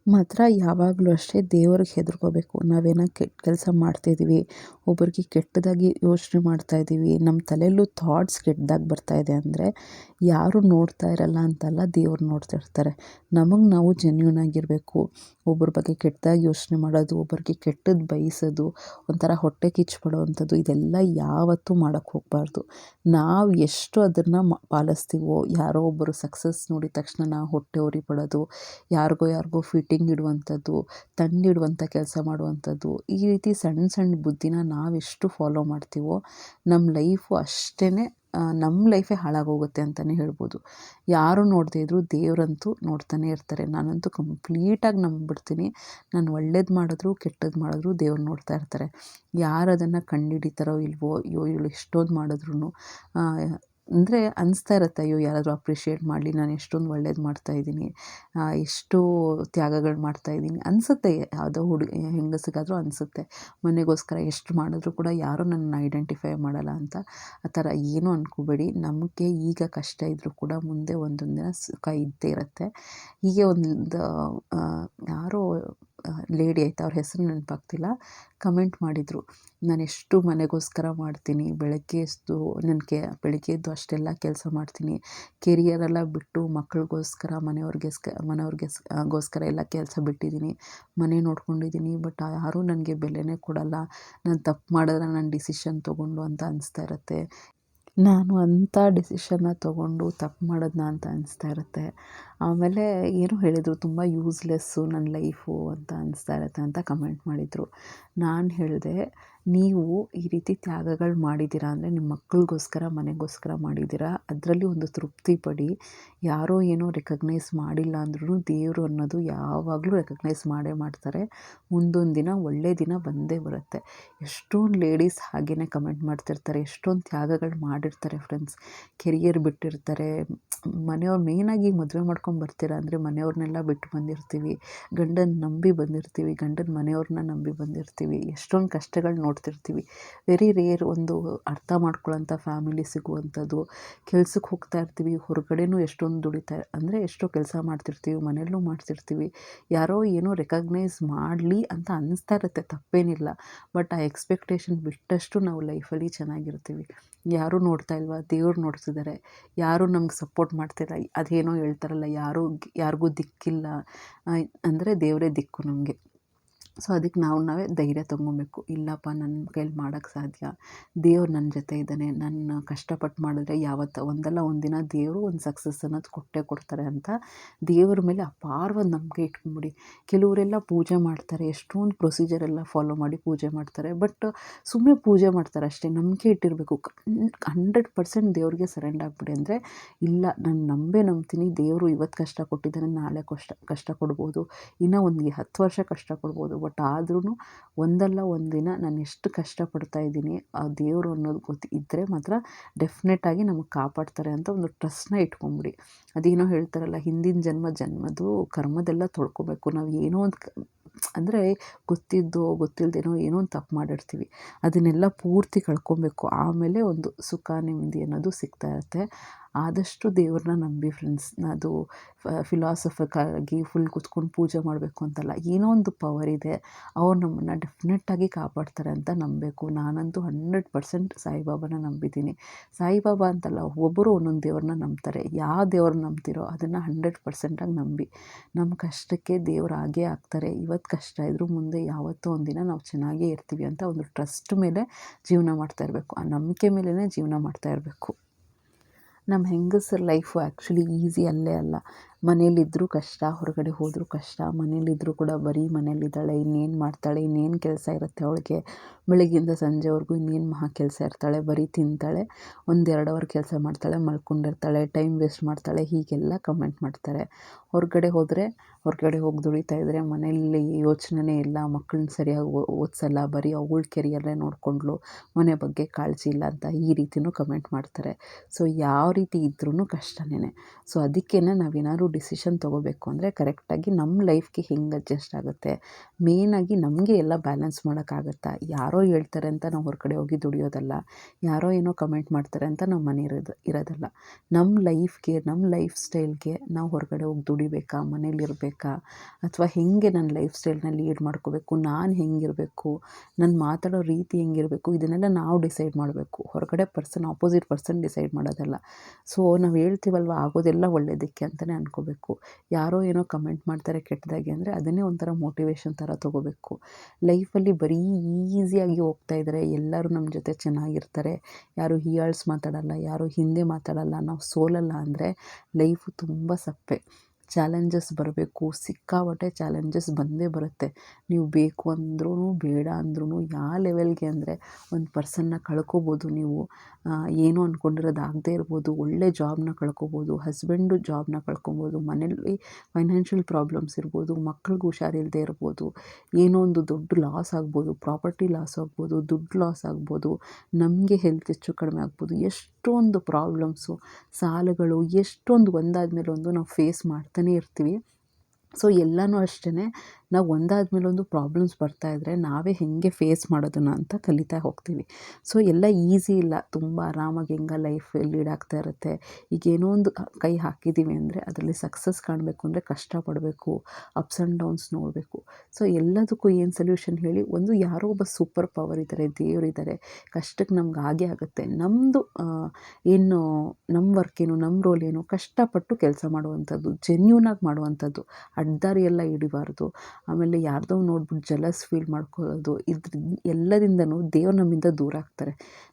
ಮಾತ್ರ ಯಾವಾಗಲೂ ಅಷ್ಟೇ ದೇವ್ರಿಗೆ ಹೆದರ್ಕೋಬೇಕು. ನಾವೇನೋ ಕೆಟ್ಟ ಕೆಲಸ ಮಾಡ್ತಾಯಿದ್ದೀವಿ ಒಬ್ರಿಗೆ ಕೆಟ್ಟದಾಗಿ ಯೋಚನೆ ಮಾಡ್ತಾಯಿದ್ದೀವಿ ನಮ್ಮ ತಲೆಯಲ್ಲೂ ಥಾಟ್ಸ್ ಕೆಟ್ಟದಾಗಿ ಬರ್ತಾಯಿದೆ ಅಂದರೆ ಯಾರೂ ನೋಡ್ತಾ ಇರಲ್ಲ ಅಂತಲ್ಲ ದೇವ್ರು ನೋಡ್ತಾ ಇರ್ತಾರೆ. ನಮಗೆ ನಾವು ಜೆನ್ಯೂನ್ ಆಗಿರಬೇಕು. ಒಬ್ಬರ ಬಗ್ಗೆ ಕೆಟ್ಟದಾಗಿ ಯೋಚನೆ ಮಾಡೋದು ಒಬ್ಬರಿಗೆ ಕೆಟ್ಟದ್ದು ಬಯಸೋದು, ಒಂಥರ ಹೊಟ್ಟೆ ಕಿಚ್ಚು ಪಡೋವಂಥದ್ದು, ಇದೆಲ್ಲ ಯಾವತ್ತೂ ಮಾಡೋಕ್ಕೆ ಹೋಗಬಾರ್ದು. ನಾವು ಎಷ್ಟು ಅದನ್ನು ಮ, ಪಾಲಿಸ್ತೀವೋ, ಯಾರೋ ಒಬ್ಬರು ಸಕ್ಸಸ್ ನೋಡಿದ ತಕ್ಷಣ ನಾವು ಹೊಟ್ಟೆ ಉರಿ ಪಡೋದು, ಯಾರಿಗೋ ಯಾರಿಗೋ ಫಿಟ್ಟಿಂಗ್ ಇಡುವಂಥದ್ದು ತಂಡಿಡುವಂಥ ಕೆಲಸ ಮಾಡುವಂಥದ್ದು, ಈ ರೀತಿ ಸಣ್ಣ ಸಣ್ಣ ಬುದ್ಧಿನ ನಾವೆಷ್ಟು ಫಾಲೋ ಮಾಡ್ತೀವೋ ನಮ್ಮ ಲೈಫು ಅಷ್ಟೇ ನಮ್ಮ ಲೈಫೇ ಹಾಳಾಗೋಗುತ್ತೆ ಅಂತಲೇ ಹೇಳ್ಬೋದು. ಯಾರು ನೋಡದೇ ಇದ್ದರೂ ದೇವರಂತೂ ನೋಡ್ತಾನೆ ಇರ್ತಾರೆ. ನಾನಂತೂ ಕಂಪ್ಲೀಟಾಗಿ ನಂಬಿಬಿಡ್ತೀನಿ. ನಾನು ಒಳ್ಳೇದು ಮಾಡಿದ್ರು ಕೆಟ್ಟದ್ದು ಮಾಡಿದ್ರು ದೇವ್ರು ನೋಡ್ತಾ ಇರ್ತಾರೆ. ಯಾರು ಅದನ್ನು ಕಂಡುಹಿಡಿತಾರೋ ಇಲ್ವೋ, ಅಯ್ಯೋ, ಇವಳು ಎಷ್ಟೊಂದು ಮಾಡಿದ್ರು ಅಂದರೆ ಅನಿಸ್ತಾ ಇರುತ್ತೆ, ಅಯ್ಯೋ, ಯಾರಾದರೂ ಅಪ್ರಿಷಿಯೇಟ್ ಮಾಡಲಿ, ನಾನು ಎಷ್ಟೊಂದು ಒಳ್ಳೇದು ಮಾಡ್ತಾ ಇದ್ದೀನಿ ಎಷ್ಟು ತ್ಯಾಗಗಳು ಮಾಡ್ತಾ ಇದ್ದೀನಿ. ಅನಿಸುತ್ತೆ, ಯಾವುದೋ ಹುಡುಗಿ ಹೆಂಗಸಿಗಾದರೂ ಅನಿಸುತ್ತೆ. ಮನೆಗೋಸ್ಕರ ಎಷ್ಟು ಮಾಡಿದ್ರು ಕೂಡ ಯಾರೂ ನನ್ನ ಐಡೆಂಟಿಫೈ ಮಾಡಲ್ಲ ಅಂತ ಆ ಥರ ಏನೂ ಅಂದ್ಕೋಬೇಡಿ ನಮಗೆ ಈಗ ಕಷ್ಟ ಇದ್ದರೂ ಕೂಡ ಮುಂದೆ ಒಂದೊಂದು ದಿನ ಸುಖ ಇದ್ದೇ ಇರುತ್ತೆ. ಹೀಗೆ ಒಂದು ಯಾರೋ ಲೇಡಿ ಆಯಿತಾ ಅವ್ರ ಹೆಸರು ನೆನಪಾಗ್ತಿಲ್ಲ. ಕಮೆಂಟ್ ಮಾಡಿದರು ನಾನು ಎಷ್ಟು ಮನೆಗೋಸ್ಕರ ಮಾಡ್ತೀನಿ, ಬೆಳಗ್ಗೆ ಎದ್ದು, ನನಗೆ ಬೆಳಗ್ಗೆ ಎದ್ದು ಅಷ್ಟೆಲ್ಲ ಕೆಲಸ ಮಾಡ್ತೀನಿ. ಕೆರಿಯರೆಲ್ಲ ಬಿಟ್ಟು ಮಕ್ಕಳಿಗೋಸ್ಕರ ಮನೆಯವ್ರಿಗೆಸ್ಕ ಮನೆಯವ್ರಿಗೆ ಗೋಸ್ಕರ ಎಲ್ಲ ಕೆಲಸ ಬಿಟ್ಟಿದ್ದೀನಿ. ಮನೆ ನೋಡ್ಕೊಂಡಿದ್ದೀನಿ, ಬಟ್ ಯಾರೂ ನನಗೆ ಬೆಲೆನೇ ಕೊಡಲ್ಲ. ನಾನು ತಪ್ಪು ಮಾಡಿದ್ರೆ ನಾನು ಡಿಸಿಷನ್ ತೊಗೊಂಡು ಅಂತ ಅನಿಸ್ತಾ ಇರುತ್ತೆ. ನಾನು ಅಂಥ ಡಿಸಿಷನ್ನ ತೊಗೊಂಡು ತಪ್ಪು ಮಾಡಿದ್ನಾ ಅಂತ ಅನಿಸ್ತಾ ಇರುತ್ತೆ. ಆಮೇಲೆ ಏನು ಹೇಳಿದರು, ತುಂಬ ಯೂಸ್ಲೆಸ್ಸು ನನ್ನ ಲೈಫು ಅಂತ ಅನಿಸ್ತಾ ಇರುತ್ತೆ ಅಂತ ಕಮೆಂಟ್ ಮಾಡಿದರು. ನಾನು ಹೇಳಿದೆ ನೀವು ಈ ರೀತಿ ತ್ಯಾಗಗಳು ಮಾಡಿದ್ದೀರಾ ಅಂದರೆ ನಿಮ್ಮ ಮಕ್ಕಳಿಗೋಸ್ಕರ ಮನೆಗೋಸ್ಕರ ಮಾಡಿದ್ದೀರಾ? ಅದರಲ್ಲಿ ಒಂದು ತೃಪ್ತಿ ಪಡಿ. ಯಾರೋ ಏನೋ ರೆಕಗ್ನೈಸ್ ಮಾಡಿಲ್ಲ ಅಂದ್ರೂ ದೇವರು ಅನ್ನೋದು ಯಾವಾಗಲೂ ರೆಕಗ್ನೈಸ್ ಮಾಡೇ ಮಾಡ್ತಾರೆ. ಮುಂದೊಂದು ದಿನ ಒಳ್ಳೆಯ ದಿನ ಬಂದೇ ಬರುತ್ತೆ. ಎಷ್ಟೊಂದು ಲೇಡೀಸ್ ಹಾಗೆಯೇ ಕಮೆಂಟ್ ಮಾಡ್ತಿರ್ತಾರೆ, ಎಷ್ಟೊಂದು ತ್ಯಾಗಗಳು ಮಾಡಿರ್ತಾರೆ ಫ್ರೆಂಡ್ಸ್ ಕೆರಿಯರ್ ಬಿಟ್ಟಿರ್ತಾರೆ ಮನೆಯವ್ರು ಮೇಯ್ನಾಗಿ ಮದುವೆ ಮಾಡ್ಕೊಂಡು ಬರ್ತೀರಾ ಅಂದರೆ ಮನೆಯವ್ರನ್ನೆಲ್ಲ ಬಿಟ್ಟು ಬಂದಿರ್ತೀವಿ. ಗಂಡನ ನಂಬಿ ಬಂದಿರ್ತೀವಿ. ಗಂಡನ ಮನೆಯವ್ರನ್ನ ನಂಬಿ ಬಂದಿರ್ತೀವಿ. ಎಷ್ಟೊಂದು ಕಷ್ಟಗಳು ನೋಡ್ತಿರ್ತೀವಿ. ವೆರಿ ರೇರ್ ಒಂದು ಅರ್ಥ ಮಾಡ್ಕೊಳ್ಳೋಂಥ ಫ್ಯಾಮಿಲಿ ಸಿಗುವಂಥದ್ದು. ಕೆಲ್ಸಕ್ಕೆ ಹೋಗ್ತಾ ಇರ್ತೀವಿ. ಹೊರಗಡೆನೂ ಎಷ್ಟೊಂದು ದುಡಿತಾ ಅಂದರೆ ಎಷ್ಟೋ ಕೆಲಸ ಮಾಡ್ತಿರ್ತೀವಿ. ಮನೆಯಲ್ಲೂ ಮಾಡ್ತಿರ್ತೀವಿ. ಯಾರೋ ಏನೋ ರೆಕಗ್ನೈಸ್ ಮಾಡಲಿ ಅಂತ ಅನ್ನಿಸ್ತಾ ಇರುತ್ತೆ. ತಪ್ಪೇನಿಲ್ಲ. ಬಟ್ ಆ ಎಕ್ಸ್ಪೆಕ್ಟೇಷನ್ ಬಿಟ್ಟಷ್ಟು ನಾವು ಲೈಫಲ್ಲಿ ಚೆನ್ನಾಗಿರ್ತೀವಿ. ಯಾರೂ ನೋಡ್ತಾ ಇಲ್ವಾ? ದೇವ್ರು ನೋಡ್ತಿದ್ದಾರೆ ಯಾರೂ ನಮ್ಗೆ ಸಪೋರ್ಟ್ ಮಾಡ್ತಿಲ್ಲ. ಅದೇನೋ ಹೇಳ್ತಾರಲ್ಲ, ಯಾರೂ ಯಾರಿಗೂ ದಿಕ್ಕಿಲ್ಲ. ಅಂದರೆ ದೇವರೇ ದಿಕ್ಕು ನಮಗೆ. ಸೊ ಅದಕ್ಕೆ ನಾವು ನಾವೇ ಧೈರ್ಯ ತೊಗೊಬೇಕು. ಇಲ್ಲಪ್ಪ, ನನ್ನ ಕೈಲಿ ಮಾಡೋಕ್ಕೆ ಸಾಧ್ಯ. ದೇವ್ರು ನನ್ನ ಜೊತೆ ಇದ್ದಾನೆ. ನನ್ನ ಕಷ್ಟಪಟ್ಟು ಮಾಡಿದ್ರೆ ಯಾವತ್ತು, ಒಂದಲ್ಲ ಒಂದಿನ ದೇವರು ಒಂದು ಸಕ್ಸಸ್ ಅನ್ನೋದು ಕೊಟ್ಟೇ ಕೊಡ್ತಾರೆ ಅಂತ ದೇವ್ರ ಮೇಲೆ ಅಪಾರವಾದ ನಂಬಿಕೆ ಇಟ್ಕೊಂಬಿಡಿ. ಕೆಲವರೆಲ್ಲ ಪೂಜೆ ಮಾಡ್ತಾರೆ. ಎಷ್ಟೊಂದು ಪ್ರೊಸೀಜರ್ ಎಲ್ಲ ಫಾಲೋ ಮಾಡಿ ಪೂಜೆ ಮಾಡ್ತಾರೆ. ಬಟ್ ಸುಮ್ಮನೆ ಪೂಜೆ ಮಾಡ್ತಾರೆ ಅಷ್ಟೇ. ನಂಬಿಕೆ ಇಟ್ಟಿರಬೇಕು. ಹಂಡ್ರೆಡ್ ಪರ್ಸೆಂಟ್ ದೇವ್ರಿಗೆ ಸರೆಂಡ್ ಆಗಿಬಿಡಿ ಅಂದರೆ, ಇಲ್ಲ, ನಾನು ನಂಬೇ ನಂಬ್ತೀನಿ. ದೇವರು ಇವತ್ತು ಕಷ್ಟ ಕೊಟ್ಟಿದ್ದಾನೆ, ನಾಳೆ ಕಷ್ಟ ಕಷ್ಟ ಕೊಡ್ಬೋದು. ಇನ್ನೂ ಒಂದು ಹತ್ತು ವರ್ಷ ಕಷ್ಟ ಕೊಡ್ಬೋದು. ಬಟ್ ಆದ್ರೂ ಒಂದಲ್ಲ ಒಂದಿನ ನಾನು ಎಷ್ಟು ಕಷ್ಟಪಡ್ತಾ ಇದ್ದೀನಿ, ಆ ದೇವರು ಅನ್ನೋದು ಗೊತ್ತು ಇದ್ದರೆ ಮಾತ್ರ ಡೆಫಿನೆಟ್ಟಾಗಿ ನಮಗೆ ಕಾಪಾಡ್ತಾರೆ ಅಂತ ಒಂದು ಟ್ರಸ್ಟ್ನ ಇಟ್ಕೊಂಬಿಡಿ. ಅದೇನೋ ಹೇಳ್ತಾರಲ್ಲ, ಹಿಂದಿನ ಜನ್ಮ ಜನ್ಮದು ಕರ್ಮದೆಲ್ಲ ತೊಳ್ಕೊಬೇಕು. ನಾವು ಏನೋ ಒಂದು ಅಂದರೆ ಗೊತ್ತಿದ್ದೋ ಗೊತ್ತಿಲ್ಲದೇನೋ ಏನೋ ಒಂದು ತಪ್ಪು ಮಾಡಿರ್ತೀವಿ. ಅದನ್ನೆಲ್ಲ ಪೂರ್ತಿ ಕಳ್ಕೊಬೇಕು. ಆಮೇಲೆ ಒಂದು ಸುಖ, ನೆಮ್ಮದಿ ಅನ್ನೋದು ಸಿಗ್ತಾ ಇರುತ್ತೆ. ಆದಷ್ಟು ದೇವ್ರನ್ನ ನಂಬಿ ಫ್ರೆಂಡ್ಸ್ ಅದು ಫಿಲಾಸಫಿಕ್ಕಾಗಿ ಫುಲ್ ಕುತ್ಕೊಂಡು ಪೂಜೆ ಮಾಡಬೇಕು ಅಂತಲ್ಲ, ಏನೋ ಒಂದು ಪವರ್ ಇದೆ. ಅವ್ರು ನಮ್ಮನ್ನು ಡೆಫಿನೆಟ್ಟಾಗಿ ಕಾಪಾಡ್ತಾರೆ ಅಂತ ನಂಬಬೇಕು. ನಾನಂತೂ ಹಂಡ್ರೆಡ್ ಪರ್ಸೆಂಟ್ ಸಾಯಿಬಾಬಾನ ನಂಬಿದ್ದೀನಿ. ಸಾಯಿಬಾಬಾ ಅಂತಲ್ಲ, ಒಬ್ಬರು ಒಂದೊಂದು ದೇವ್ರನ್ನ ನಂಬ್ತಾರೆ. ಯಾವ ದೇವ್ರನ್ನ ನಂಬ್ತಿರೋ ಅದನ್ನು ಹಂಡ್ರೆಡ್ ಪರ್ಸೆಂಟಾಗಿ ನಂಬಿ. ನಮ್ಮ ಕಷ್ಟಕ್ಕೆ ದೇವ್ರು ಆಗೇ ಆಗ್ತಾರೆ. ಇವತ್ತು ಕಷ್ಟ ಇದ್ದರೂ ಮುಂದೆ ಯಾವತ್ತೋ ಒಂದಿನ ನಾವು ಚೆನ್ನಾಗೇ ಇರ್ತೀವಿ ಅಂತ ಒಂದು ಟ್ರಸ್ಟ್ ಮೇಲೆ ಜೀವನ ಮಾಡ್ತಾ ಇರಬೇಕು. ಆ ನಂಬಿಕೆ ಮೇಲೇ ಜೀವನ ಮಾಡ್ತಾ ಇರಬೇಕು. ನಮ್ಮ ಹೆಂಗಸರ ಲೈಫು ಆ್ಯಕ್ಚುಲಿ ಈಸಿ ಅಲ್ಲೇ ಅಲ್ಲ. ಮನೇಲಿದ್ದರೂ ಕಷ್ಟ, ಹೊರಗಡೆ ಹೋದರೂ ಕಷ್ಟ ಮನೇಲಿದ್ದರೂ ಕೂಡ ಬರೀ ಮನೇಲಿದ್ದಾಳೆ ಇನ್ನೇನು ಮಾಡ್ತಾಳೆ, ಇನ್ನೇನು ಕೆಲಸ ಇರುತ್ತೆ ಅವಳಿಗೆ. ಬೆಳಗ್ಗಿಂದ ಸಂಜೆವರೆಗೂ ಇನ್ನೇನು ಮಹಾ ಕೆಲಸ ಇರ್ತಾಳೆ, ಬರೀ ತಿಂತಾಳೆ, ಒಂದೆರಡು ಅವರ್ ಕೆಲಸ ಮಾಡ್ತಾಳೆ, ಮಲ್ಕೊಂಡಿರ್ತಾಳೆ ಟೈಮ್ ವೇಸ್ಟ್ ಮಾಡ್ತಾಳೆ, ಹೀಗೆಲ್ಲ ಕಮೆಂಟ್ ಮಾಡ್ತಾರೆ. ಹೊರಗಡೆ ಹೋದರೆ, ಹೊರಗಡೆ ಹೋಗಿ ದುಡಿತಾ ಇದ್ದರೆ ಮನೆಯಲ್ಲಿ ಯೋಚನೆನೇ ಇಲ್ಲ, ಮಕ್ಕಳನ್ನ ಸರಿಯಾಗಿ ಓದಿಸಲ್ಲ, ಬರೀ ಅವಳ ಕೆರಿಯರೇ ನೋಡಿಕೊಂಡ್ಳು ಮನೆ ಬಗ್ಗೆ ಕಾಳಜಿ ಇಲ್ಲ ಅಂತ ಈ ರೀತಿಯೂ ಕಮೆಂಟ್ ಮಾಡ್ತಾರೆ. ಸೊ ಯಾವ ರೀತಿ ಇದ್ರೂ ಕಷ್ಟನೇ ಸೊ ಅದಕ್ಕೇ ನಾವೇನಾದ್ರು ಡಿಸಿಷನ್ ತೊಗೋಬೇಕು ಅಂದರೆ ಕರೆಕ್ಟಾಗಿ ನಮ್ಮ ಲೈಫ್ಗೆ ಹೆಂಗೆ ಅಡ್ಜಸ್ಟ್ ಆಗುತ್ತೆ? ಮೇನಾಗಿ ನಮಗೆ ಎಲ್ಲ ಬ್ಯಾಲೆನ್ಸ್ ಮಾಡೋಕ್ಕಾಗತ್ತಾ? ಯಾರೋ ಹೇಳ್ತಾರೆ ಅಂತ ನಾವು ಹೊರಗಡೆ ಹೋಗಿ ದುಡಿಯೋದಲ್ಲ, ಯಾರೋ ಏನೋ ಕಮೆಂಟ್ ಮಾಡ್ತಾರೆ ಅಂತ ನಾವು ಮನೆ ಇರೋದು, ಇರೋದಲ್ಲ. ನಮ್ಮ ಲೈಫ್ಗೆ ನಮ್ಮ ಲೈಫ್ ಸ್ಟೈಲ್ಗೆ ನಾವು ಹೊರಗಡೆ ಹೋಗಿ ದುಡಿಬೇಕಾ? ಮನೇಲಿರಬೇಕಾ ಅಥವಾ ಹೇಗೆ ನನ್ನ ಲೈಫ್ ಸ್ಟೈಲ್ನ ಲೀಡ್ ಮಾಡ್ಕೋಬೇಕು? ನಾನು ಹೆಂಗಿರಬೇಕು? ನಾನು ಮಾತಾಡೋ ರೀತಿ ಹೆಂಗಿರಬೇಕು? ಇದನ್ನೆಲ್ಲ ನಾವು ಡಿಸೈಡ್ ಮಾಡಬೇಕು. ಹೊರಗಡೆ ಪರ್ಸನ್ ಆಪೋಸಿಟ್ ಪರ್ಸನ್ ಡಿಸೈಡ್ ಮಾಡೋದಲ್ಲ. ಸೊ ನಾವು ಹೇಳ್ತೀವಲ್ವ, ಆಗೋದೆಲ್ಲ ಒಳ್ಳೆಯದಕ್ಕೆ ಅಂತಲೇ ಅನ್ಕೋಬೇಕು ಯಾರೋ ಏನೋ ಕಮೆಂಟ್ ಮಾಡ್ತಾರೆ ಕೆಟ್ಟದಾಗಿ ಅಂದರೆ ಅದನ್ನೇ ಒಂಥರ ಮೋಟಿವೇಶನ್ ಥರ ತೊಗೋಬೇಕು. ಲೈಫಲ್ಲಿ ಬರೀ ಈಸಿಯಾಗಿ ಹೋಗ್ತಾ ಇದ್ದಾರೆ ಎಲ್ಲರೂ ನಮ್ಮ ಜೊತೆ ಚೆನ್ನಾಗಿರ್ತಾರೆ. ಯಾರು ಹೀಯಾಳ್ಸ್ ಮಾತಾಡಲ್ಲ, ಯಾರು ಹಿಂದೆ ಮಾತಾಡಲ್ಲ, ನಾವು ಸೋಲಲ್ಲ ಅಂದರೆ ಲೈಫು ತುಂಬ ಸಪ್ಪೆ. ಚಾಲೆಂಜಸ್ ಬರಬೇಕು, ಸಿಕ್ಕಾಪಟ್ಟೆ ಚಾಲೆಂಜಸ್ ಬಂದೇ ಬರುತ್ತೆ. ನೀವು ಬೇಕು ಅಂದ್ರೂ ಬೇಡ ಅಂದ್ರೂ ಯಾವ ಲೆವೆಲ್ಗೆ ಅಂದರೆ ಒಂದು ಪರ್ಸನ್ನ ಕಳ್ಕೊಬೋದು ನೀವು. ಏನು ಅಂದ್ಕೊಂಡಿರೋದು ಆಗದೇ ಇರ್ಬೋದು. ಒಳ್ಳೆ ಜಾಬ್ನ ಕಳ್ಕೊಬೋದು ಹಸ್ಬೆಂಡು ಜಾಬ್ನ ಕಳ್ಕೊಬೋದು ಮನೇಲಿ ಫೈನಾನ್ಷಿಯಲ್ ಪ್ರಾಬ್ಲಮ್ಸ್ ಇರ್ಬೋದು, ಮಕ್ಳಿಗೆ ಹುಷಾರಿಲ್ಲದೆ ಇರ್ಬೋದು, ಏನೋ ಒಂದು ದೊಡ್ಡ ಲಾಸ್ ಆಗ್ಬೋದು ಪ್ರಾಪರ್ಟಿ ಲಾಸ್ ಆಗ್ಬೋದು, ದುಡ್ಡು ಲಾಸ್ ಆಗ್ಬೋದು, ನಮಗೆ ಹೆಲ್ತ್ ಹೆಚ್ಚು ಕಡಿಮೆ ಆಗ್ಬೋದು, ಎಷ್ಟೊಂದು ಪ್ರಾಬ್ಲಮ್ಸು ಸಾಲಗಳು, ಎಷ್ಟೊಂದು ಒಂದಾದ ಮೇಲೆ ಒಂದು ನಾವು ಫೇಸ್ ಮಾಡ್ತಾನೆ ಇರ್ತೀವಿ. ಸೊ ಎಲ್ಲನೂ ಅಷ್ಟೇ ನಾವು ಒಂದಾದ ಮೇಲೆ ಒಂದು ಪ್ರಾಬ್ಲಮ್ಸ್ ಇದ್ದರೆ ನಾವೇ ಹೇಗೆ ಫೇಸ್ ಮಾಡೋದನ್ನ ಅಂತ ಕಲಿತಾ ಹೋಗ್ತೀವಿ. ಸೊ ಎಲ್ಲ ಈಸಿ ಇಲ್ಲ. ತುಂಬ ಆರಾಮಾಗಿ ಹೆಂಗೆ ಲೈಫ್ ಲೀಡ್ ಆಗ್ತಾ ಇರುತ್ತೆ. ಈಗ ಏನೋ ಒಂದು ಕೈ ಹಾಕಿದ್ದೀವಿ ಅಂದರೆ ಅದರಲ್ಲಿ ಸಕ್ಸಸ್ ಕಾಣಬೇಕು ಅಂದರೆ ಕಷ್ಟಪಡಬೇಕು ಅಪ್ಸ್ ಆ್ಯಂಡ್ ಡೌನ್ಸ್ ನೋಡಬೇಕು. ಸೊ ಎಲ್ಲದಕ್ಕೂ ಏನು ಸೊಲ್ಯೂಷನ್ ಹೇಳಿ? ಒಂದು ಯಾರೋ ಒಬ್ಬ ಸೂಪರ್ ಪವರ್ ಇದ್ದಾರೆ ದೇವರಿದ್ದಾರೆ ಕಷ್ಟಕ್ಕೆ ನಮ್ಗೆ ಆಗೇ ಆಗುತ್ತೆ. ನಮ್ಮದು ಏನು ನಮ್ಮ ವರ್ಕ್ ಏನು ನಮ್ಮ ರೋಲ್ ಏನು ಕಷ್ಟಪಟ್ಟು ಕೆಲಸ ಮಾಡುವಂಥದ್ದು ಜೆನ್ಯೂನಾಗಿ ಮಾಡುವಂಥದ್ದು ಅಡ್ಡದಾರಿ ಎಲ್ಲ ಹಿಡಿಬಾರ್ದು. ಆಮೇಲೆ ಯಾರ್ದೋ ನೋಡ್ಬಿಟ್ಟು ಜಲಸ್ ಫೀಲ್ ಮಾಡ್ಕೊಳ್ಳೋದು ಇದ್ರ ಎಲ್ಲದಿಂದನೂ ದೇವ್ರು ನಮ್ಮಿಂದ ದೂರ ಆಗ್ತಾರೆ.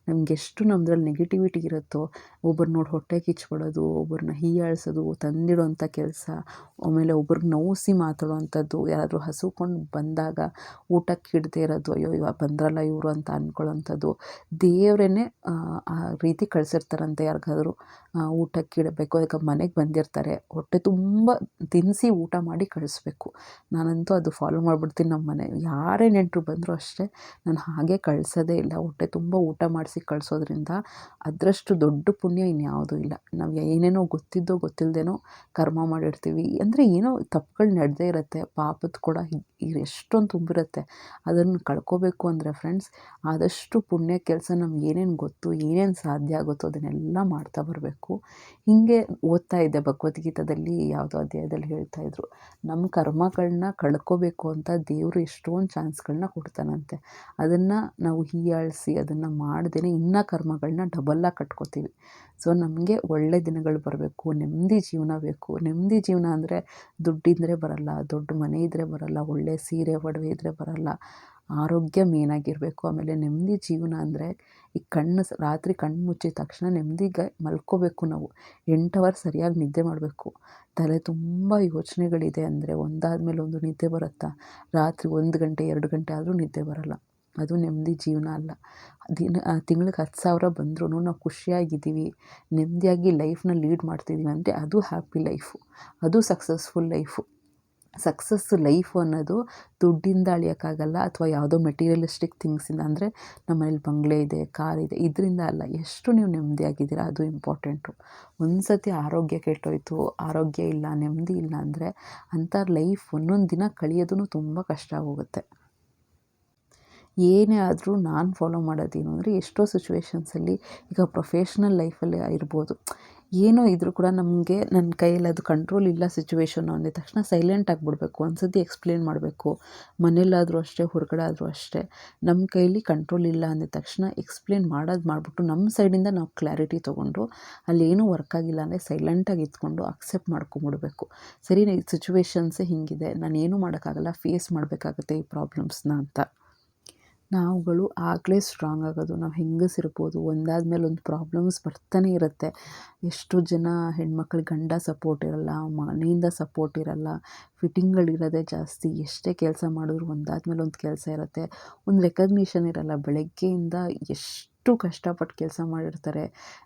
ನಮ್ಗೆ ಎಷ್ಟು ನಮ್ಮದ್ರಲ್ಲಿ ನೆಗೆಟಿವಿಟಿ ಇರುತ್ತೋ ಒಬ್ಬರು ನೋಡಿ ಹೊಟ್ಟೆ ಕಿಚ್ಕೊಳ್ಳೋದು ಒಬ್ಬರನ್ನ ಹೀಯಾಳಿಸೋದು ತಂದಿಡುವಂಥ ಕೆಲಸ, ಆಮೇಲೆ ಒಬ್ರಿಗೆ ನೋಯಿಸಿ ಮಾತಾಡೋವಂಥದ್ದು ಯಾರಾದರೂ ಹಸುಕೊಂಡು ಬಂದಾಗ ಊಟಕ್ಕೆ ಇಡದೇ ಇರೋದು, ಅಯ್ಯೋ ಇವಾಗ ಬಂದ್ರಲ್ಲ ಇವರು ಅಂತ ಅಂದ್ಕೊಳ್ಳೋಂಥದ್ದು ದೇವ್ರೇ ಆ ರೀತಿ ಕಳಿಸಿರ್ತಾರಂತೆ ಯಾರಿಗಾದರೂ ಊಟಕ್ಕೆ ಇಡಬೇಕು, ಅದಕ್ಕೆ ಮನೆಗೆ ಬಂದಿರ್ತಾರೆ. ಹೊಟ್ಟೆ ತುಂಬ ತಿನ್ನಿಸಿ ಊಟ ಮಾಡಿ ಕಳಿಸ್ಬೇಕು. ನಾನಂತೂ ಅದು ಫಾಲೋ ಮಾಡಿಬಿಡ್ತೀನಿ ನಮ್ಮ ಮನೆ ಯಾರೇ ನೆಂಟರು ಬಂದರೂ ಅಷ್ಟೇ, ನಾನು ಹಾಗೆ ಕಳಿಸೋದೇ ಇಲ್ಲ. ಹೊಟ್ಟೆ ತುಂಬ ಊಟ ಮಾಡಿಸಿ ಕಳಿಸೋದ್ರಿಂದ ಅದರಷ್ಟು ದೊಡ್ಡ ಪುಣ್ಯ ಇನ್ಯಾವುದೂ ಇಲ್ಲ. ನಾವು ಏನೇನೋ ಗೊತ್ತಿದ್ದೋ ಗೊತ್ತಿಲ್ಲದೇನೋ ಕರ್ಮ ಮಾಡಿರ್ತೀವಿ. ಅಂದರೆ ಏನೋ ತಪ್ಪುಗಳು ನಡೆದೇ ಇರುತ್ತೆ. ಪಾಪದ ಕೂಡ ಎಷ್ಟೊಂದು ತುಂಬಿರುತ್ತೆ. ಅದನ್ನು ಕಳ್ಕೋಬೇಕು ಅಂದರೆ ಫ್ರೆಂಡ್ಸ್ ಆದಷ್ಟು ಪುಣ್ಯ ಕೆಲಸ ನಮ್ಗೆ ಏನೇನು ಗೊತ್ತು, ಏನೇನು ಸಾಧ್ಯ ಆಗುತ್ತೋ ಅದನ್ನೆಲ್ಲ ಮಾಡ್ತಾ ಬರಬೇಕು. ಹೀಗೆ ಓದ್ತಾ ಇದ್ದೆ ಭಗವದ್ಗೀತಾದಲ್ಲಿ, ಯಾವುದೋ ಅಧ್ಯಾಯದಲ್ಲಿ ಹೇಳ್ತಾ ಇದ್ರು. ನಮ್ಮ ಕರ್ಮಗಳನ್ನ ಕಳ್ಕೋಬೇಕು ಅಂತ ದೇವರು ಎಷ್ಟೊಂದು ಚಾನ್ಸ್ಗಳನ್ನ ಕೊಡ್ತಾನಂತೆ. ಅದನ್ನು ನಾವು ಹೀಯಾಳಿಸಿ, ಅದನ್ನು ಮಾಡ್ದೇ ಅಂತಲೇ ಇನ್ನೂ ಕರ್ಮಗಳನ್ನ ಡಬಲ್ಲಾಗಿ ಕಟ್ಕೋತೀವಿ. ಸೊ ನಮಗೆ ಒಳ್ಳೆ ದಿನಗಳು ಬರಬೇಕು, ನೆಮ್ಮದಿ ಜೀವನ ಬೇಕು. ನೆಮ್ಮದಿ ಜೀವನ ಅಂದರೆ ದುಡ್ಡಿದ್ದರೆ ಬರಲ್ಲ, ದೊಡ್ಡ ಮನೆ ಇದ್ದರೆ ಬರಲ್ಲ, ಒಳ್ಳೆ ಸೀರೆ, ಒಡವೆ ಇದ್ದರೆ ಬರಲ್ಲ. ಆರೋಗ್ಯ ಮೇನಾಗಿರಬೇಕು ಆಮೇಲೆ ನೆಮ್ಮದಿ ಜೀವನ ಅಂದರೆ ಈ ಕಣ್ಣು ರಾತ್ರಿ ಕಣ್ಣು ಮುಚ್ಚಿದ ತಕ್ಷಣ ನೆಮ್ಮದಿಗೆ ಮಲ್ಕೋಬೇಕು ನಾವು. ಎಂಟು ಅವರ್ ಸರಿಯಾಗಿ ನಿದ್ದೆ ಮಾಡಬೇಕು. ತಲೆ ತುಂಬ ಯೋಚನೆಗಳಿದೆ ಅಂದರೆ ಒಂದಾದ ಮೇಲೆ ಒಂದು ನಿದ್ದೆ ಬರುತ್ತಾ? ರಾತ್ರಿ ಒಂದು ಗಂಟೆ, ಎರಡು ಗಂಟೆ ಆದರೂ ನಿದ್ದೆ ಬರಲ್ಲ. ಅದು ನೆಮ್ಮದಿ ಜೀವನ ಅಲ್ಲ. ದಿನ ತಿಂಗ್ಳಿಗೆ ಹತ್ತು ಸಾವಿರ ಬಂದ್ರೂ ನಾವು ಖುಷಿಯಾಗಿದ್ದೀವಿ. ನೆಮ್ಮದಿಯಾಗಿ ಲೈಫ್ನ ಲೀಡ್ ಮಾಡ್ತಿದ್ದೀವಿ ಅಂದರೆ ಅದು ಹ್ಯಾಪಿ ಲೈಫು ಅದು ಸಕ್ಸಸ್ಫುಲ್ ಲೈಫು ಸಕ್ಸಸ್ ಲೈಫು ಅನ್ನೋದು ದುಡ್ಡಿಂದ ಅಳಿಯೋಕ್ಕಾಗಲ್ಲ ಅಥವಾ ಯಾವುದೋ ಮೆಟೀರಿಯಲಿಸ್ಟಿಕ್ ಥಿಂಗ್ಸಿಂದ ಅಂದರೆ ನಮ್ಮ ಮನೇಲಿ ಬಂಗ್ಲೆ ಇದೆ ಕಾರ್ ಇದೆ, ಇದರಿಂದ ಅಲ್ಲ. ಎಷ್ಟು ನೀವು ನೆಮ್ಮದಿಯಾಗಿದ್ದೀರಾ ಅದು ಇಂಪಾರ್ಟೆಂಟು ಒಂದು ಸತಿ ಆರೋಗ್ಯ ಕೆಟ್ಟೋಯ್ತು, ಆರೋಗ್ಯ ಇಲ್ಲ, ನೆಮ್ಮದಿ ಇಲ್ಲ ಅಂದರೆ ಅಂಥ ಲೈಫ್ ಒಂದೊಂದು ದಿನ ಕಳಿಯೋದೂ ತುಂಬ ಕಷ್ಟ ಆಗೋಗುತ್ತೆ. ಏನೇ ಆದರೂ ನಾನು ಫಾಲೋ ಮಾಡೋದೇನು ಅಂದರೆ ಎಷ್ಟೋ ಸಿಚುವೇಶನ್ಸಲ್ಲಿ ಈಗ ಪ್ರೊಫೆಷ್ನಲ್ ಲೈಫಲ್ಲಿ ಇರ್ಬೋದು ಏನೋ ಇದ್ರೂ ಕೂಡ ನಮಗೆ ನನ್ನ ಕೈಯಲ್ಲಿ ಅದು ಕಂಟ್ರೋಲ್ ಇಲ್ಲ ಸಿಚುವೇಷನ್ ಅಂದಿದ ತಕ್ಷಣ ಸೈಲೆಂಟ್ ಆಗಿಬಿಡ್ಬೇಕು ಒಂದು ಸತಿ ಎಕ್ಸ್ಪ್ಲೇನ್ ಮಾಡಬೇಕು. ಮನೇಲಾದರೂ ಅಷ್ಟೇ ಹೊರಗಡೆ ಆದರೂ ಅಷ್ಟೇ. ನಮ್ಮ ಕೈಯಲ್ಲಿ ಕಂಟ್ರೋಲ್ ಇಲ್ಲ ಅಂದಿದ ತಕ್ಷಣ ಎಕ್ಸ್ಪ್ಲೇನ್ ಮಾಡೋದು ಮಾಡಿಬಿಟ್ಟು ನಮ್ಮ ಸೈಡಿಂದ ನಾವು ಕ್ಲಾರಿಟಿ ತೊಗೊಂಡು ಅಲ್ಲೇನೂ ವರ್ಕ್ ಆಗಿಲ್ಲ ಅಂದರೆ ಸೈಲೆಂಟಾಗಿ ಇದ್ಕೊಂಡು ಅಕ್ಸೆಪ್ಟ್ ಮಾಡ್ಕೊಂಬಿಡ್ಬೇಕು. ಸರಿ, ಈ ಸಿಚುವೇಶನ್ಸೇ ಹೀಗಿದೆ. ಏನೂ ಮಾಡೋಕ್ಕಾಗಲ್ಲ. ಫೇಸ್ ಮಾಡಬೇಕಾಗುತ್ತೆ ಈ ಪ್ರಾಬ್ಲಮ್ಸ್ನ ಅಂತ. ನಾವುಗಳು ಆಗಲೇ ಸ್ಟ್ರಾಂಗ್ ಆಗೋದು, ನಾವು ಹೆಂಗಸಿರ್ಬೋದು ಒಂದಾದ ಮೇಲೆ ಒಂದು ಪ್ರಾಬ್ಲಮ್ಸ್ ಬರ್ತಾನೆ ಇರುತ್ತೆ. ಎಷ್ಟು ಜನ ಹೆಣ್ಮಕ್ಳಿಗೆ ಗಂಡ ಸಪೋರ್ಟ್ ಇರಲ್ಲ, ಮನೆಯಿಂದ ಸಪೋರ್ಟ್ ಇರಲ್ಲ ಫಿಟ್ಟಿಂಗ್ಗಳಿರೋದೇ ಜಾಸ್ತಿ, ಎಷ್ಟೇ ಕೆಲಸ ಮಾಡಿದ್ರು ಒಂದಾದ ಮೇಲೆ ಒಂದು ಕೆಲಸ ಇರುತ್ತೆ. ಒಂದು ರೆಕಗ್ನಿಷನ್ ಇರಲ್ಲ, ಬೆಳಗ್ಗೆಯಿಂದ ಎಷ್ಟು ಕಷ್ಟಪಟ್ಟು ಕೆಲಸ ಮಾಡಿರ್ತಾರೆ.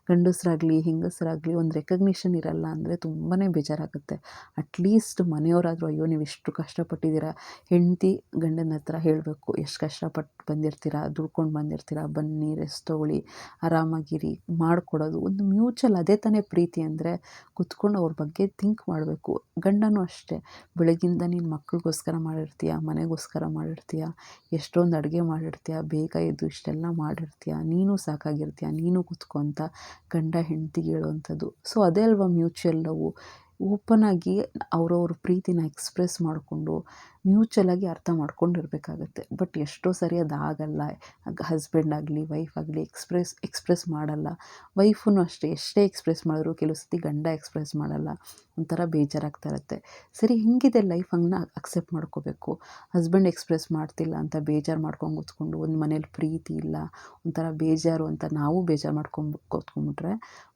ಗಂಡಸರಾಗಲಿ, ಹೆಂಗಸರಾಗಲಿ ಒಂದು ರೆಕಗ್ನಿಷನ್ ಇರಲ್ಲ ಅಂದರೆ ತುಂಬಾ ಬೇಜಾರಾಗುತ್ತೆ. ಅಟ್ಲೀಸ್ಟ್ ಮನೆಯವರಾದರೂ ಅಯ್ಯೋ, ನೀವು ಎಷ್ಟು ಕಷ್ಟಪಟ್ಟಿದ್ದೀರಾ? ಹೆಂಡತಿ ಗಂಡನ ಹತ್ರ ಹೇಳಬೇಕು, ಎಷ್ಟು ಕಷ್ಟಪಟ್ಟು ಬಂದಿರ್ತೀರ? ದುಡ್ಕೊಂಡು ಬಂದಿರ್ತೀರ? ಬನ್ನಿ ರೆಸ್ಟ್ ತೊಗೊಳ್ಳಿ, ಆರಾಮಾಗಿರಿ, ಮಾಡಿಕೊಡೋದು. ಒಂದು ಮ್ಯೂಚುವಲ್ ಅದೇ ತಾನೇ ಪ್ರೀತಿ ಅಂದರೆ ಕುತ್ಕೊಂಡು ಅವ್ರ ಬಗ್ಗೆ ಥಿಂಕ್ ಮಾಡಬೇಕು. ಗಂಡನೂ ಅಷ್ಟೇ. ಬೆಳಗಿಂದ ನೀನು ಮಕ್ಕಳಿಗೋಸ್ಕರ ಮಾಡಿರ್ತೀಯ? ಮನೆಗೋಸ್ಕರ ಮಾಡಿರ್ತೀಯ? ಎಷ್ಟೊಂದು ಅಡುಗೆ ಮಾಡಿರ್ತೀಯ? ಬೇಗ ಎದ್ದು ಇಷ್ಟೆಲ್ಲ ಮಾಡಿರ್ತೀಯ? ನೀನು ಸಾಕಾಗಿರ್ತೀಯ, ನೀನು ಕುತ್ಕೊ ಅಂತ ಗಂಡ ಹೆಂಡ್ತಿಗೆ ಹೇಳುವಂಥದ್ದು. ಸೊ ಅದೇ ಅಲ್ವಾ ಮ್ಯೂಚುವಲ್ ಓಪನ್ ಆಗಿ ಅವರವ್ರ ಪ್ರೀತಿನ ಎಕ್ಸ್ಪ್ರೆಸ್ ಮಾಡಿಕೊಂಡು ಮ್ಯೂಚುವಲಾಗಿ ಅರ್ಥ ಮಾಡ್ಕೊಂಡಿರ್ಬೇಕಾಗತ್ತೆ. ಬಟ್ ಎಷ್ಟೋ ಸರಿ ಅದು ಆಗಲ್ಲ ಹಸ್ಬೆಂಡ್ ಆಗಲಿ ವೈಫ್ ಆಗಲಿ ಎಕ್ಸ್ಪ್ರೆಸ್ ಎಕ್ಸ್ಪ್ರೆಸ್ ಮಾಡಲ್ಲ. ವೈಫೂ ಅಷ್ಟೇ, ಎಷ್ಟೇ ಎಕ್ಸ್ಪ್ರೆಸ್ ಮಾಡಿದ್ರು ಕೆಲವು ಸತಿ ಗಂಡ ಎಕ್ಸ್ಪ್ರೆಸ್ ಮಾಡಲ್ಲ. ಒಂಥರ ಬೇಜಾರಾಗ್ತಾ ಇರುತ್ತೆ. ಸರಿ, ಹಿಂಗಿದೆ ಲೈಫ್ ಹಂಗೆ ಅಕ್ಸೆಪ್ಟ್ ಮಾಡ್ಕೋಬೇಕು. ಹಸ್ಬೆಂಡ್ ಎಕ್ಸ್ಪ್ರೆಸ್ ಮಾಡ್ತಿಲ್ಲ ಅಂತ ಬೇಜಾರು ಮಾಡ್ಕೊಂಡು ಕೂತ್ಕೊಂಡು ಒಂದು ಮನೇಲಿ ಪ್ರೀತಿ ಇಲ್ಲ, ಒಂಥರ ಬೇಜಾರು ಅಂತ ನಾವು ಬೇಜಾರು ಮಾಡ್ಕೊಂಡು ಕೂತ್ಕೊಂಡ್ಬಿಟ್ರೆ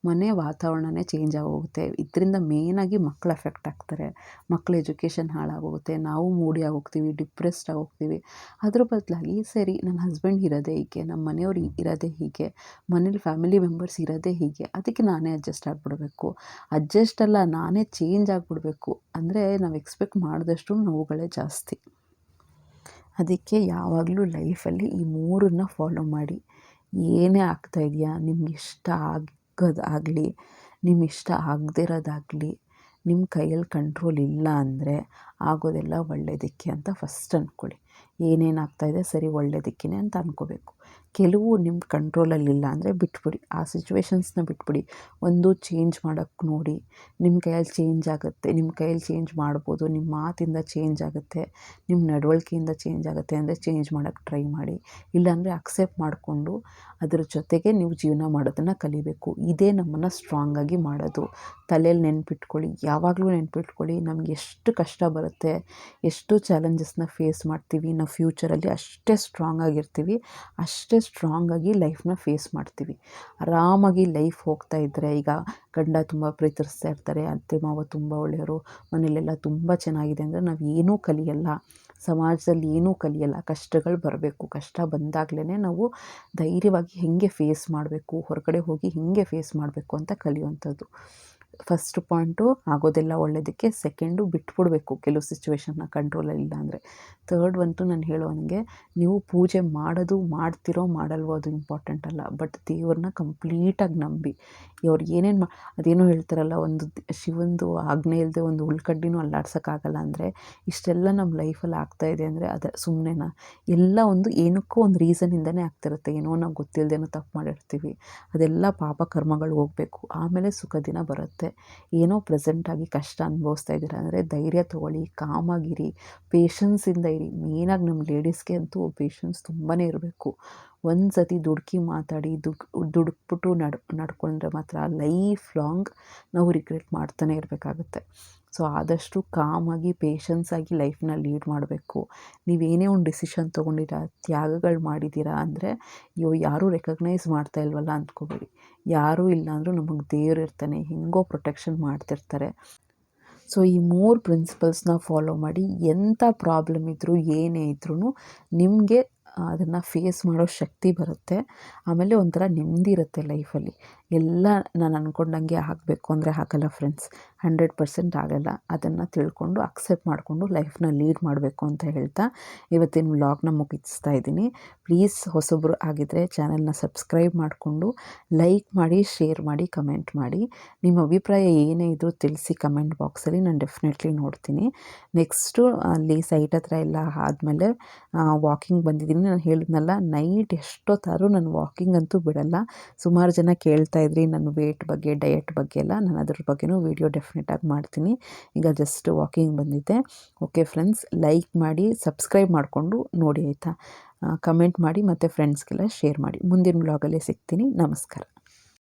ಮನೆ ವಾತಾವರಣನೇ ಚೇಂಜ್ ಆಗೋಗುತ್ತೆ. ಇದರಿಂದ ಮೇಯ್ನಾಗಿ ಮಕ್ಕಳು ಎಫೆಕ್ಟ್ ಆಗ್ತಾರೆ. ಮಕ್ಕಳ ಎಜುಕೇಷನ್ ಹಾಳಾಗೋಗುತ್ತೆ. ನಾವು ಮೂಡಿ ಆಗೋಗ್ತೀವಿ, ಡಿಪ್ರೆಸ್ಡ್ ಆಗೋಗ್ತೀವಿ. ಅದ್ರ ಬದಲಾಗಿ ಸರಿ, ನನ್ನ ಹಸ್ಬೆಂಡ್ ಇರೋದೇ ಹೀಗೆ, ನಮ್ಮ ಮನೆಯವ್ರು ಇರೋದೇ ಹೀಗೆ, ಮನೇಲಿ ಫ್ಯಾಮಿಲಿ ಮೆಂಬರ್ಸ್ ಇರೋದೇ ಹೀಗೆ, ಅದಕ್ಕೆ ನಾನೇ ಅಡ್ಜಸ್ಟ್ ಆಗಿಬಿಡ್ಬೇಕು. ಅಡ್ಜಸ್ಟ್ ಅಲ್ಲ, ನಾನೇ ಚೇಂಜ್ ಆಗಿಬಿಡ್ಬೇಕು. ಅಂದರೆ ನಾವು ಎಕ್ಸ್ಪೆಕ್ಟ್ ಮಾಡಿದಷ್ಟು ನೋವುಗಳೇ ಜಾಸ್ತಿ. ಅದಕ್ಕೆ ಯಾವಾಗಲೂ ಲೈಫಲ್ಲಿ ಈ ಮೂರನ್ನ ಫಾಲೋ ಮಾಡಿ. ಏನೇ ಆಗ್ತಾ ಇದೆಯಾ, ನಿಮ್ಗೆ ಇಷ್ಟ ಆಗೋದಾಗಲಿ ನಿಮ್ಗೆ ಇಷ್ಟ ಆಗದೇ ನಿಮ್ಮ ಕೈಯಲ್ಲಿ ಕಂಟ್ರೋಲ್ ಇಲ್ಲ ಅಂದರೆ ಆಗೋದೆಲ್ಲ ಒಳ್ಳೆಯದಕ್ಕೆ ಅಂತ ಫಸ್ಟ್ ಅಂದ್ಕೊಳ್ಳಿ ಏನೇನು ಆಗ್ತಾಯಿದೆ ಸರಿ ಒಳ್ಳೆಯದಕ್ಕೆ ಅಂತ ಅಂದ್ಕೋಬೇಕು ಕೆಲವು ನಿಮ್ಮ ಕಂಟ್ರೋಲಲ್ಲಿಲ್ಲ ಅಂದರೆ ಬಿಟ್ಬಿಡಿ. ಆ ಸಿಚುವೇಶನ್ಸ್ನ ಬಿಟ್ಬಿಡಿ. ಒಂದು ಚೇಂಜ್ ಮಾಡೋಕ್ಕೆ ನೋಡಿ. ನಿಮ್ಮ ಕೈಯಲ್ಲಿ ಚೇಂಜ್ ಆಗುತ್ತೆ. ನಿಮ್ಮ ಕೈಯಲ್ಲಿ ಚೇಂಜ್ ಮಾಡ್ಬೋದು. ನಿಮ್ಮ ಮಾತಿಂದ ಚೇಂಜ್ ಆಗುತ್ತೆ. ನಿಮ್ಮ ನಡವಳಿಕೆಯಿಂದ ಚೇಂಜ್ ಆಗುತ್ತೆ ಅಂದರೆ ಚೇಂಜ್ ಮಾಡೋಕ್ಕೆ ಟ್ರೈ ಮಾಡಿ. ಇಲ್ಲಾಂದರೆ ಅಕ್ಸೆಪ್ಟ್ ಮಾಡಿಕೊಂಡು ಅದರ ಜೊತೆಗೆ ನೀವು ಜೀವನ ಮಾಡೋದನ್ನು ಕಲಿಬೇಕು. ಇದೇ ನಮ್ಮನ್ನು ಸ್ಟ್ರಾಂಗಾಗಿ ಮಾಡೋದು. ತಲೆಯಲ್ಲಿ ನೆನ್ಪಿಟ್ಕೊಳ್ಳಿ. ಯಾವಾಗಲೂ ನೆನ್ಪಿಟ್ಕೊಳ್ಳಿ. ನಮ್ಗೆ ಎಷ್ಟು ಕಷ್ಟ ಬರುತ್ತೆ, ಎಷ್ಟು ಚಾಲೆಂಜಸ್ನ ಫೇಸ್ ಮಾಡ್ತೀವಿ, ನಾವು ಫ್ಯೂಚರಲ್ಲಿ ಅಷ್ಟೇ ಸ್ಟ್ರಾಂಗ್ ಆಗಿರ್ತೀವಿ, ಅಷ್ಟೇ ಸ್ಟ್ರಾಂಗಾಗಿ ಲೈಫ್ನ ಫೇಸ್ ಮಾಡ್ತೀವಿ. ಆರಾಮಾಗಿ ಲೈಫ್ ಹೋಗ್ತಾ ಇದ್ದರೆ ಈಗ ಗಂಡ ತುಂಬ ಪ್ರೀತಿಸ್ತಾ ಇರ್ತಾರೆ, ಅತ್ತೆ, ಮಾವ ತುಂಬ ಒಳ್ಳೆಯವರು ಮನೇಲೆಲ್ಲ ತುಂಬ ಚೆನ್ನಾಗಿದೆ ಅಂದರೆ ನಾವು ಏನೂ ಕಲಿಯಲ್ಲ. ಸಮಾಜದಲ್ಲಿ ಏನೂ ಕಲಿಯಲ್ಲ. ಕಷ್ಟಗಳು ಬರಬೇಕು. ಕಷ್ಟ ಬಂದಾಗಲೇ ನಾವು ಧೈರ್ಯವಾಗಿ ಹೇಗೆ ಫೇಸ್ ಮಾಡಬೇಕು, ಹೊರಗಡೆ ಹೋಗಿ ಹೇಗೆ ಫೇಸ್ ಮಾಡಬೇಕು ಅಂತ ಕಲಿಯುವಂಥದ್ದು. ಫಸ್ಟ್ ಪಾಯಿಂಟು ಆಗೋದೆಲ್ಲ ಒಳ್ಳೆಯದಕ್ಕೆ ಸೆಕೆಂಡು ಬಿಟ್ಬಿಡ್ಬೇಕು ಕೆಲವು ಸಿಚುವೇಶನ್ನ ಕಂಟ್ರೋಲಲ್ಲಿಲ್ಲ ಅಂದರೆ. ತರ್ಡ್ ಅಂತೂ ನಾನು ಹೇಳೋ ಹಂಗೆ, ನೀವು ಪೂಜೆ ಮಾಡೋದು ಮಾಡ್ತಿರೋ ಮಾಡಲ್ವೋ ಅದು ಇಂಪಾರ್ಟೆಂಟ್ ಅಲ್ಲ ಬಟ್ ದೇವ್ರನ್ನ ಕಂಪ್ಲೀಟಾಗಿ ನಂಬಿ. ಅವ್ರು ಏನೇನು ಮಾ, ಅದೇನೋ ಹೇಳ್ತಾರಲ್ಲ, ಒಂದು ಶಿವಂದು ಆಜ್ಞೆ ಇಲ್ಲದೆ ಒಂದು ಉಳ್ಕಡ್ಡಿನೂ ಅಲ್ಲಾಡ್ಸೋಕ್ಕಾಗಲ್ಲ ಅಂದರೆ, ಇಷ್ಟೆಲ್ಲ ನಮ್ಮ ಲೈಫಲ್ಲಿ ಆಗ್ತಾಯಿದೆ ಅಂದರೆ ಅದು ಸುಮ್ಮನೆನಾ ಎಲ್ಲ ಒಂದು ಏನಕ್ಕೋ ಒಂದು ರೀಸನಿಂದನೇ ಆಗ್ತಿರುತ್ತೆ. ಏನೋ ನಾವು ಗೊತ್ತಿಲ್ಲದೇನೋ ತಪ್ಪು ಮಾಡಿರ್ತೀವಿ. ಅದೆಲ್ಲ ಪಾಪ ಕರ್ಮಗಳು ಹೋಗಬೇಕು. ಆಮೇಲೆ ಸುಖ ದಿನ ಬರುತ್ತೆ. ಇರುತ್ತೆ ಏನೋ ಪ್ರೆಸೆಂಟಾಗಿ ಕಷ್ಟ ಅನುಭವಿಸ್ತಾ ಇದ್ದೀರಾ ಅಂದರೆ ಧೈರ್ಯ ತೊಗೊಳ್ಳಿ, ಕಾಮಾಗಿರಿ ಪೇಷನ್ಸಿಂದ ಇರಿ. ಮೇನಾಗಿ ನಮ್ಮ ಲೇಡೀಸ್ಗೆ ಅಂತೂ ಪೇಷನ್ಸ್ ತುಂಬಾ ಇರಬೇಕು. ಒಂದು ಸತಿ ದುಡುಕಿ ಮಾತಾಡಿ ದುಡ್, ದುಡುಕ್ಬಿಟ್ಟು ನಡ್, ನಡ್ಕೊಂಡ್ರೆ ಮಾತ್ರ ಲೈಫ್ ಲಾಂಗ್ ನಾವು ರಿಗ್ರೆಟ್ ಮಾಡ್ತಾನೆ ಇರಬೇಕಾಗುತ್ತೆ. ಸೊ, ಆದಷ್ಟು ಕಾಮಾಗಿ ಪೇಷನ್ಸಾಗಿ ಲೈಫ್ನ ಲೀಡ್ ಮಾಡಬೇಕು. ನೀವೇನೇ ಒಂದು ಡಿಸಿಷನ್ ತೊಗೊಂಡಿರೋ, ತ್ಯಾಗಗಳು ಮಾಡಿದ್ದೀರಾ ಅಂದರೆ, ಅಯ್ಯೋ, ಯಾರೂ ರೆಕಗ್ನೈಸ್ ಮಾಡ್ತಾ ಇಲ್ವಲ್ಲ ಅಂದ್ಕೋಬೇಡಿ ಯಾರೂ ಇಲ್ಲ ಅಂದರೂ ನಮಗೆ ದೇವ್ರು ಇರ್ತಾನೆ, ಹೆಂಗೋ ಪ್ರೊಟೆಕ್ಷನ್ ಮಾಡ್ತಿರ್ತಾರೆ. ಸೊ, ಈ ಮೂರು ಪ್ರಿನ್ಸಿಪಲ್ಸ್ನ ಫಾಲೋ ಮಾಡಿ ಎಂಥ ಪ್ರಾಬ್ಲಮ್ ಇದ್ದರೂ ಏನೇ ಇದ್ರೂ ನಿಮಗೆ ಅದನ್ನು ಫೇಸ್ ಮಾಡೋ ಶಕ್ತಿ ಬರುತ್ತೆ. ಆಮೇಲೆ ಒಂಥರ ನೆಮ್ಮದಿ ಇರುತ್ತೆ ಲೈಫಲ್ಲಿ ಎಲ್ಲ ನಾನು ಅಂದ್ಕೊಂಡಂಗೆ ಆಗಬೇಕು ಅಂದರೆ ಆಗಲ್ಲ ಫ್ರೆಂಡ್ಸ್ ಹಂಡ್ರೆಡ್ ಪರ್ಸೆಂಟ್ ಆಗಲ್ಲ. ಅದನ್ನು ತಿಳ್ಕೊಂಡು ಅಕ್ಸೆಪ್ಟ್ ಮಾಡಿಕೊಂಡು ಲೈಫ್ನ ಲೀಡ್ ಮಾಡಬೇಕು ಅಂತ ಹೇಳ್ತಾ ಇವತ್ತಿನ ವ್ಲಾಗ್ನ ಮುಗಿಸ್ತಾ ಇದ್ದೀನಿ. ಪ್ಲೀಸ್ ಹೊಸೊಬ್ಬರು ಆಗಿದ್ದರೆ ಚಾನಲ್ನ ಸಬ್ಸ್ಕ್ರೈಬ್ ಮಾಡಿಕೊಂಡು ಲೈಕ್ ಮಾಡಿ ಶೇರ್ ಮಾಡಿ ಕಮೆಂಟ್ ಮಾಡಿ. ನಿಮ್ಮ ಅಭಿಪ್ರಾಯ ಏನೇ ಇದ್ದರೂ ತಿಳಿಸಿ ಕಮೆಂಟ್ ಬಾಕ್ಸಲ್ಲಿ ನಾನು ಡೆಫಿನೆಟ್ಲಿ ನೋಡ್ತೀನಿ. ನೆಕ್ಸ್ಟು ಅಲ್ಲಿ ಸೈಟ್ ಹತ್ರ ಎಲ್ಲ ಆದಮೇಲೆ ವಾಕಿಂಗ್ ಬಂದಿದ್ದೀನಿ. ನಾನು ಹೇಳಿದ್ನಲ್ಲ ನೈಟ್ ಎಷ್ಟೊತ್ತಾದರೂ ನಾನು ವಾಕಿಂಗ್ ಅಂತೂ ಬಿಡಲ್ಲ. ಸುಮಾರು ಜನ ಕೇಳ್ತಾ ಇದ್ರಿ, ನನ್ನ ವೇಟ್ ಬಗ್ಗೆ ಡಯಟ್ ಬಗ್ಗೆ ಎಲ್ಲ ನಾನು ಅದ್ರ ಬಗ್ಗೆನೂ ವೀಡಿಯೋ ಡೆಫಿನೆಟಾಗಿ ಮಾಡ್ತೀನಿ. ಈಗ ಜಸ್ಟ್ ವಾಕಿಂಗ್ ಬಂದಿದ್ದೆ. ಓಕೆ ಫ್ರೆಂಡ್ಸ್ ಲೈಕ್ ಮಾಡಿ ಸಬ್ಸ್ಕ್ರೈಬ್ ಮಾಡಿಕೊಂಡು ನೋಡಿ ಆಯಿತಾ? ಕಮೆಂಟ್ ಮಾಡಿ ಮತ್ತು ಫ್ರೆಂಡ್ಸ್ಗೆಲ್ಲ ಶೇರ್ ಮಾಡಿ. ಮುಂದಿನ ಬ್ಲಾಗಲ್ಲೇ ಸಿಗ್ತೀನಿ. ನಮಸ್ಕಾರ.